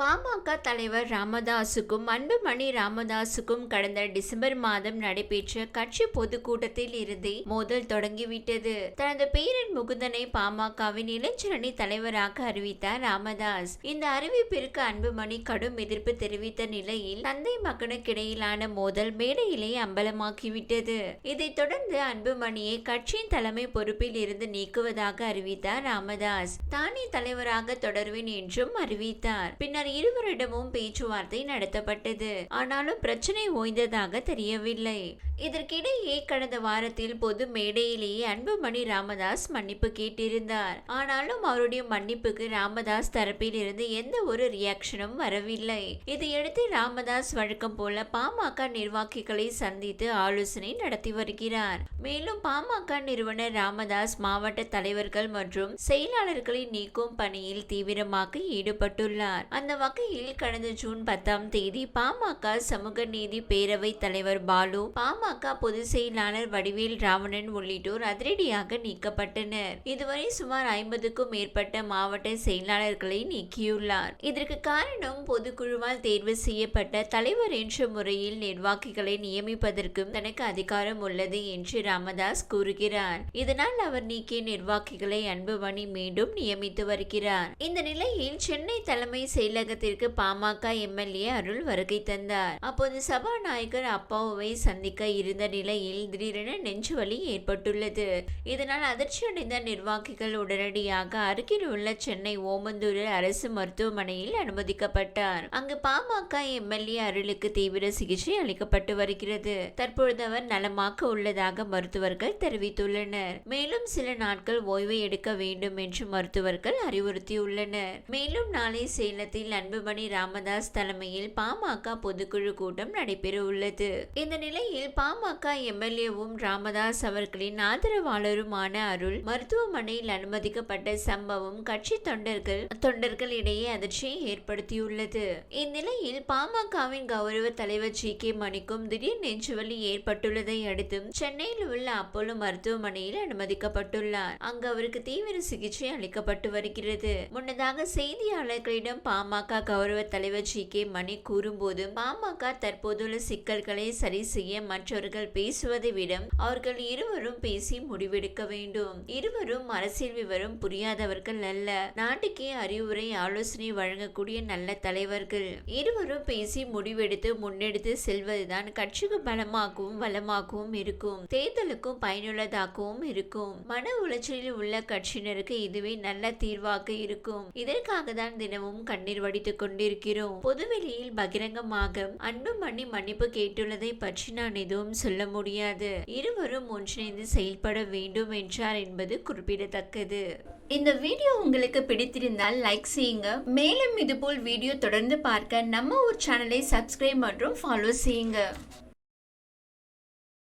பாமக தலைவர் ராமதாசுக்கும் அன்புமணி ராமதாசுக்கும் கடந்த டிசம்பர் மாதம் நடைபெற்ற கட்சி பொதுக்கூட்டத்தில் இருந்தே மோதல் தொடங்கிவிட்டது. தனது பேரன் முகுந்தனை பாமகவின் இளைஞரணி தலைவராக அறிவித்தார் ராமதாஸ். இந்த அறிவிப்பிற்கு அன்புமணி கடும் எதிர்ப்பு தெரிவித்த நிலையில் தந்தை மகனுக்கிடையிலான மோதல் மேடையிலேயே அம்பலமாக்கிவிட்டது இதைத் தொடர்ந்து அன்புமணியை கட்சியின் தலைமை பொறுப்பில் இருந்து நீக்குவதாக அறிவித்தார் ராமதாஸ். தானே தலைவராக தொடர்வேன் என்றும் அறிவித்தார். பின்னர் இருவரிடமும் பேச்சுவார்த்தை நடத்தப்பட்டது. ஆனாலும் பிரச்சனை ஓய்ந்ததாக தெரியவில்லை. இதற்கிடையே கடந்த வாரத்தில் பொது மேடையிலேயே அன்புமணி ராமதாஸ் மன்னிப்பு கேட்டிருந்தார். ஆனாலும் அவருடைய மன்னிப்புக்கு ராமதாஸ் தரப்பில் இருந்து எந்த ஒரு ரியாக்ஷனும் வரவில்லை. இதையடுத்து ராமதாஸ் வழக்கம் போல பாமக நிர்வாகிகளை சந்தித்து ஆலோசனை நடத்தி வருகிறார். மேலும் பாமக நிறுவனர் ராமதாஸ் மாவட்ட தலைவர்கள் மற்றும் செயலாளர்களை நீக்கும் பணியில் தீவிரமாக ஈடுபட்டுள்ளார். அந்த வகையில் கடந்த ஜூன் பத்தாம் தேதி பாமக சமூக நீதி பேரவைத் தலைவர் பாலு பாமக பொதுச் செயலாளர் வடிவேல் ராவணன் உள்ளிட்டோர் அதிரடியாக நீக்கப்பட்டனர். இதுவரை சுமார் ஐம்பதுக்கும் மேற்பட்ட மாவட்ட செயலாளர்களை நீக்கியுள்ளார். இதற்கு காரணம் பொதுக்குழுவால் தேர்வு செய்யப்பட்ட தலைவர் என்ற முறையில் நிர்வாகிகளை நியமிப்பதற்கும் தனக்கு அதிகாரம் உள்ளது என்று ராமதாஸ் கூறுகிறார். இதனால் அவர் நீக்கிய நிர்வாகிகளை அன்புமணி மீண்டும் நியமித்து வருகிறார். இந்த நிலையில் சென்னை தலைமை செயலகத்திற்கு பாமக எம்எல்ஏ அருள் வருகை தந்தார். அப்போது சபாநாயகர் அப்பாவை சந்திக்க இருந்த நிலையில் திடீரென நெஞ்சுவலி ஏற்பட்டுள்ளது. இதனால் அதிர்ச்சியடைந்த நிர்வாகிகள் உடனடியாக அருகில் உள்ள சென்னை ஓமந்தூர் அரசு மருத்துவமனையில் அனுமதிக்கப்பட்டார். அங்கு பாமக எம்எல்ஏ அருளுக்கு தீவிர சிகிச்சை அளிக்கப்பட்டு வருகிறது. தற்பொழுது அவர் நலமாக உள்ளதாக மருத்துவர்கள் தெரிவித்துள்ளனர். மேலும் சில நாட்கள் ஓய்வு எடுக்க வேண்டும் என்று மருத்துவர்கள் அறிவுறுத்தியுள்ளனர். மேலும் நாளை சேலத்தில் அன்புமணி ராமதாஸ் தலைமையில் பாமக பொதுக்குழு கூட்டம் நடைபெற உள்ளது இந்த நிலையில் பாமக எம்எல்ஏவும் ராமதாஸ் அவர்களின் ஆதரவாளருமான அருள் மருத்துவமனையில் அனுமதிக்கப்பட்ட சம்பவம் கட்சி தொண்டர்கள் தொண்டர்களிடையே அதிர்ச்சியை ஏற்படுத்தியுள்ளது. இந்நிலையில் பாமகவின் கௌரவ தலைவர் ஜி. கே. மணிக்கும் திடீர் நெஞ்சுவலி ஏற்பட்டுள்ளதை அடுத்தும் சென்னையில் உள்ள அப்போலோ மருத்துவமனையில் அனுமதிக்கப்பட்டுள்ளார். அங்கு அவருக்கு தீவிர சிகிச்சை அளிக்கப்பட்டு வருகிறது. முன்னதாக செய்தியாளர்களிடம் பாமக கௌரவ தலைவர் ஜி கே. மணி கூறும்போது பாமக தற்போதுள்ள சிக்கல்களை சரி செய்ய மற்றவர்கள் பேசுவதை விட அவர்கள் இருவரும் பேசி முடிவெடுக்க வேண்டும். இருவரும் அரசியல் விவரம் புரியாதவர்கள் அல்ல. நாட்டுக்கே அறிவுரை ஆலோசனை வழங்கக்கூடிய நல்ல தலைவர்கள். இருவரும் பேசி முடிவெடுத்து முன்னெடுத்து செல்வதுதான் கட்சிக்கு பலமாகவும் வளமாகவும் இருக்கும். தேர்தலுக்கும் பயனுள்ளதாகவும் இருக்கும். மன உளைச்சலில் உள்ள கட்சியினருக்கு இதுவே நல்ல தீர்வாக இருக்கும். இதற்காக தான் தினமும் கண்ணீர் படித்துக் கொண்டிருக்கிறோம். பொதுவெளியில் பகிரங்கமாக அன்புமணி மன்னிப்பு கேட்டுள்ளதை பற்றி நான் எதுவும் சொல்ல முடியாது. இருவரும் ஒன்றிணைந்து செயல்பட வேண்டும் என்றார் என்பது குறிப்பிடத்தக்கது. இந்த வீடியோ உங்களுக்கு பிடித்திருந்தால் லைக் செய்யுங்க. மேலும் இதுபோல் வீடியோ தொடர்ந்து பார்க்க நம்ம ஒரு சேனலை சப்ஸ்கிரைப் மற்றும் ஃபாலோ செய்யுங்க.